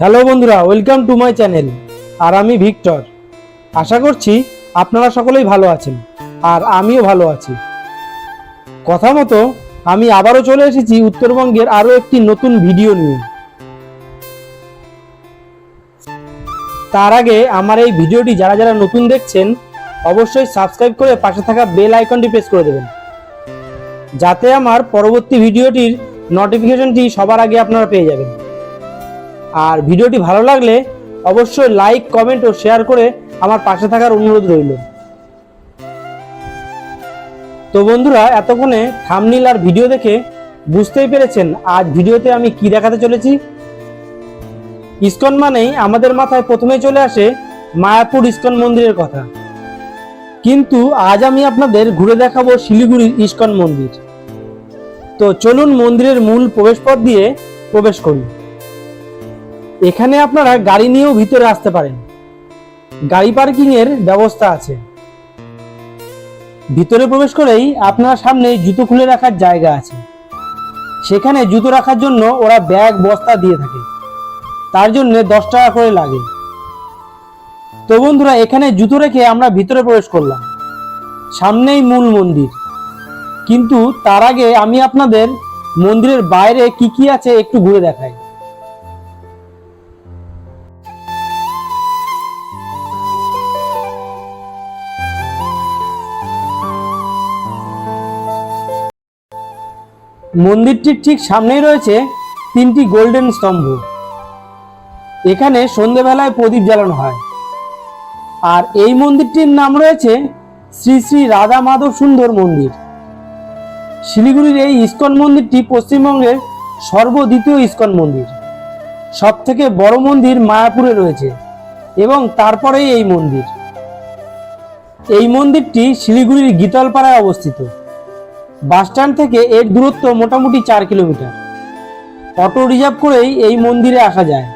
Hello বন্ধুরা welcome to my channel আর আমি ভিক্টর। আশা করছি আপনারা সকলেই ভালো আছেন, আর আমিও ভালো আছি। কথা মতো, আমি আবারও চলে এসেছি উত্তরবঙ্গের আরও একটি নতুন ভিডিও নিয়ে। তার আগে আমার এই ভিডিওটি যারা যারা নতুন দেখছেন, অবশ্যই সাবস্ক্রাইব করে পাশে থাকা বেল আইকনটি প্রেস করে দেবেন। যাতে আমার পরবর্তী ভিডিওটির নোটিফিকেশনটি সবার আগে আপনারা পেয়ে যাবেন। আর ভিডিওটি ভালো লাগলে অবশ্যই লাইক, কমেন্ট ও শেয়ার করে আমার পাশে থাকার অনুরোধ রইল। তো বন্ধুরা, এতক্ষণে থামনিল আর ভিডিও দেখে বুঝতেই পেরেছেন আজ ভিডিওতে আমি কি দেখাতে চলেছি। ইসকন মানেই আমাদের মাথায় প্রথমে চলে আসে মায়াপুর ইস্কন মন্দিরের কথা। কিন্তু আজ আমি আপনাদের ঘুরে দেখাবো শিলিগুড়ির ইস্কন মন্দির। তো চলুন মন্দিরের মূল প্রবেশপথ দিয়ে প্রবেশ করি। এখানে আপনারা গাড়ি নিয়েও ভিতরে আসতে পারেন। গাড়ি পার্কিং এর ব্যবস্থা আছে। ভিতরে প্রবেশ করেই আপনার সামনে জুতো খুলে রাখার জায়গা আছে। সেখানে জুতো রাখার জন্য ওরা ব্যাগ, বস্তা দিয়ে থাকে। তার জন্য দশ টাকা করে লাগে। তো বন্ধুরা, এখানে জুতো রেখে আমরা ভিতরে প্রবেশ করলাম। সামনেই মূল মন্দির। কিন্তু তার আগে আমি আপনাদের মন্দিরের বাইরে কি কি আছে একটু ঘুরে দেখাই। মন্দিরটির ঠিক সামনেই রয়েছে তিনটি গোল্ডেন স্তম্ভ। এখানে সন্ধেবেলায় প্রদীপ জ্বালানো হয়। আর এই মন্দিরটির নাম রয়েছে শ্রী শ্রী রাধা মাধব সুন্দর মন্দির। শিলিগুড়ির এই ইস্কন মন্দিরটি পশ্চিমবঙ্গের সর্বদ্বিতীয় ইস্কন মন্দির। সব থেকে বড় মন্দির মায়াপুরে রয়েছে এবং তারপরেই এই মন্দির। এই মন্দিরটি শিলিগুড়ির গীতলপাড়ায় অবস্থিত। বাসস্ট্যান্ড থেকে এর দূরত্ব মোটামুটি চার কিলোমিটার। অটো রিজার্ভ করেই এই মন্দিরে আসা যায়।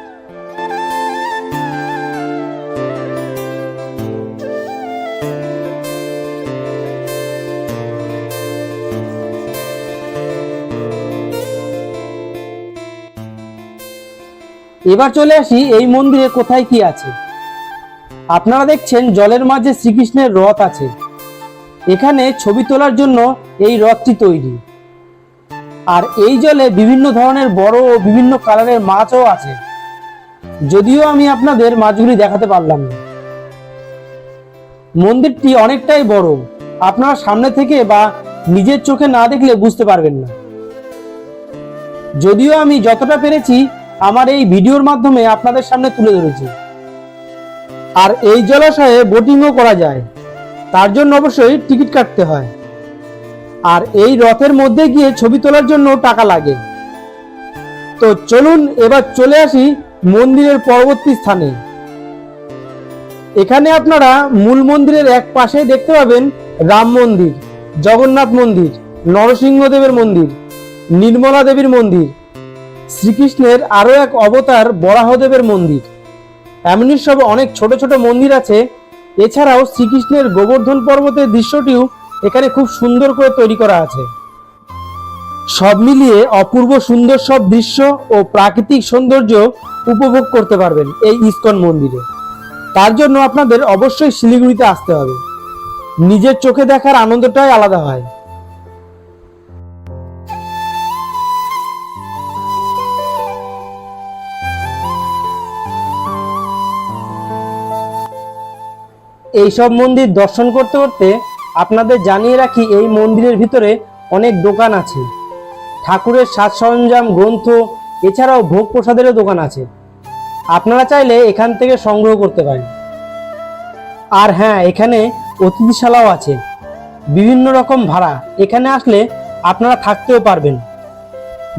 এবার চলে আসি এই মন্দিরে কোথায় কি আছে। আপনারা দেখছেন জলের মাঝে শ্রীকৃষ্ণের রথ আছে। এখানে ছবি তোলার জন্য এই রথটি তৈরি। আর এই জলে বিভিন্ন ধরনের বড় ও বিভিন্ন কালারের মাছও আছে। যদিও আমি আপনাদের মাছগুলি দেখাতে পারলাম না। মন্দিরটি অনেকটাই বড়। আপনারা সামনে থেকে বা নিজের চোখে না দেখলে বুঝতে পারবেন না। যদিও আমি যতটা পেরেছি, আমার এই ভিডিওর মাধ্যমে আপনাদের সামনে তুলে ধরেছি। আর এই জলাশয়ে বোটিংও করা যায়। তার জন্য অবশ্যই টিকিট কাটতে হয়। আর এই রথের মধ্যে গিয়ে ছবি তোলার জন্য টাকা লাগে। তো চলুন এবার চলে আসি মন্দিরের পরবর্তী স্থানে। এখানে আপনারা মূল মন্দিরের এক পাশে দেখতে পাবেন রাম মন্দির, জগন্নাথ মন্দির, নরসিংহদেবের মন্দির, নির্মলা দেবীর মন্দির, শ্রীকৃষ্ণের আরও এক অবতার বরাহদেবের মন্দির। এমনই সব অনেক ছোট ছোট মন্দির আছে এছাড়াও শ্রীকৃষ্ণের গোবর্ধন পর্বতের দৃশ্যটিও এখানে খুব সুন্দর করে তৈরি করা আছে। সব মিলিয়ে অপূর্ব সুন্দর সব দৃশ্য ও প্রাকৃতিক সৌন্দর্য উপভোগ করতে পারবেন এই ইস্কন মন্দিরে। তার জন্য আপনাদের অবশ্যই শিলিগুড়িতে আসতে হবে। নিজের চোখে দেখার আনন্দটাই আলাদা হয়। এইসব মন্দির দর্শন করতে করতে আপনাদের জানিয়ে রাখি, এই মন্দিরের ভিতরে অনেক দোকান আছে। ঠাকুরের সাজ সরঞ্জাম, গ্রন্থ, এছাড়াও ভোগ প্রসাদেরও দোকান আছে। আপনারা চাইলে এখান থেকে সংগ্রহ করতে পারেন। আর হ্যাঁ এখানে অতিথিশালাও আছে। বিভিন্ন রকম ভাড়া। এখানে আসলে আপনারা থাকতেও পারবেন।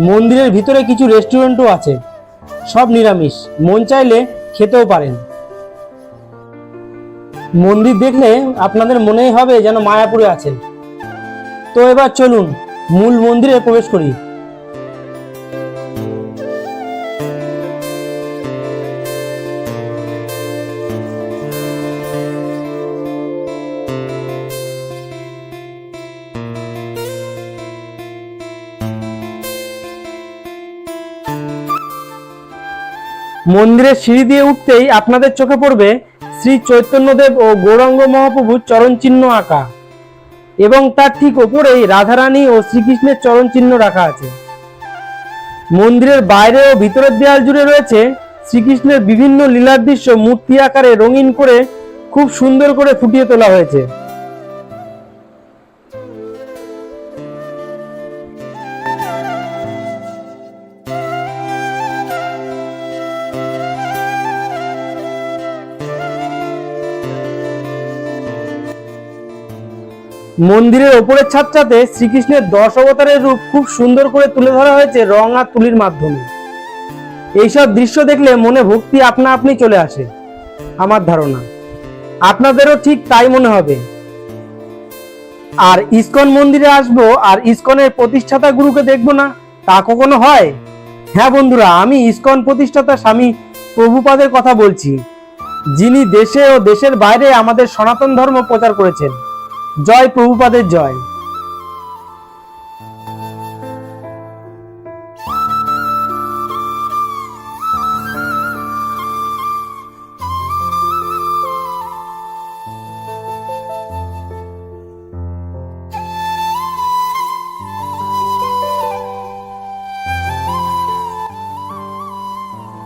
মন্দিরের ভিতরে কিছু রেস্টুরেন্টও আছে। সব নিরামিষ। মন চাইলে খেতেও পারেন। মন্দির দেখলে আপনাদের মনেই হবে যেন মায়াপুরে আছেন। তো এবার চলুন, মূল মন্দিরে প্রবেশ করি। মন্দিরের সিঁড়ি দিয়ে উঠতেই আপনাদের চোখে পড়বে শ্রী চৈতন্যদেব ও গৌরাঙ্গ মহাপ্রভুর চরণ চিহ্ন আঁকা। এবং তার ঠিক ওপরেই রাধারানী ও শ্রীকৃষ্ণের চরণ চিহ্ন রাখা আছে। মন্দিরের বাইরে ও ভিতরের দেয়াল জুড়ে রয়েছে শ্রীকৃষ্ণের বিভিন্ন লীলার দৃশ্য মূর্তি আকারে রঙিন করে খুব সুন্দর করে ফুটিয়ে তোলা হয়েছে। মন্দিরের ওপরের ছাদটাতে শ্রীকৃষ্ণের দশ অবতারের রূপ খুব সুন্দর করে তুলে ধরা হয়েছে রং আর তুলির মাধ্যমে। এইসব দৃশ্য দেখলে মনে ভক্তি আপনা আপনি চলে আসে, আমার ধারণা। আপনাদেরও ঠিক তাই মনে হবে। আর ইসকন মন্দিরে আসব আর ইসকনের প্রতিষ্ঠাতা গুরুকে দেখব না, তা কখনো হয়? হ্যাঁ বন্ধুরা, আমি ইসকন প্রতিষ্ঠাতা স্বামী প্রভুপাদের কথা বলছি, যিনি দেশে ও দেশের বাইরে আমাদের সনাতন ধর্ম প্রচার করেছেন। জয় প্রভুপাদের জয়।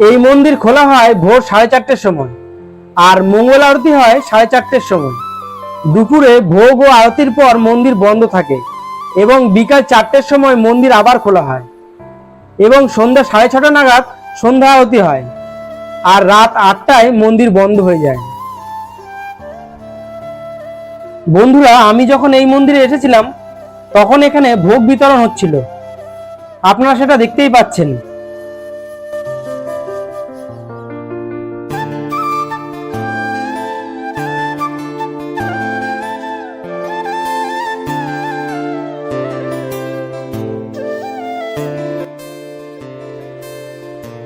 এই মন্দির খোলা হয় ভোর সাড়ে চারটের সময়, আর মঙ্গল আরতি হয় সাড়ে চারটের সময়। দুপুরে ভোগ ও আরতির পর মন্দির বন্ধ থাকে এবং বিকাল চারটের সময় মন্দির আবার খোলা হয় এবং সন্ধ্যা সাড়ে ছটা নাগাদ সন্ধ্যা আরতি হয় আর রাত আটটায় মন্দির বন্ধ হয়ে যায়। বন্ধুরা, আমি যখন এই মন্দিরে এসেছিলাম, তখন এখানে ভোগ বিতরণ হচ্ছিল। আপনারা সেটা দেখতেই পাচ্ছেন।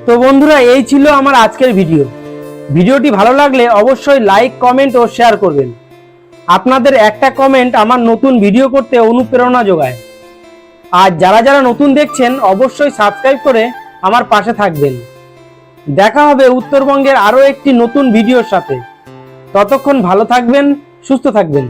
তো বন্ধুরা, এই ছিল আমার আজকের ভিডিও। ভিডিওটি ভালো লাগলে অবশ্যই লাইক, কমেন্ট ও শেয়ার করবেন। আপনাদের একটা কমেন্ট আমার নতুন ভিডিও করতে অনুপ্রেরণা যোগায়। আর যারা যারা নতুন দেখছেন, অবশ্যই সাবস্ক্রাইব করে আমার পাশে থাকবেন। দেখা হবে উত্তরবঙ্গের আরও একটি নতুন ভিডিওর সাথে। ততক্ষণ ভালো থাকবেন, সুস্থ থাকবেন।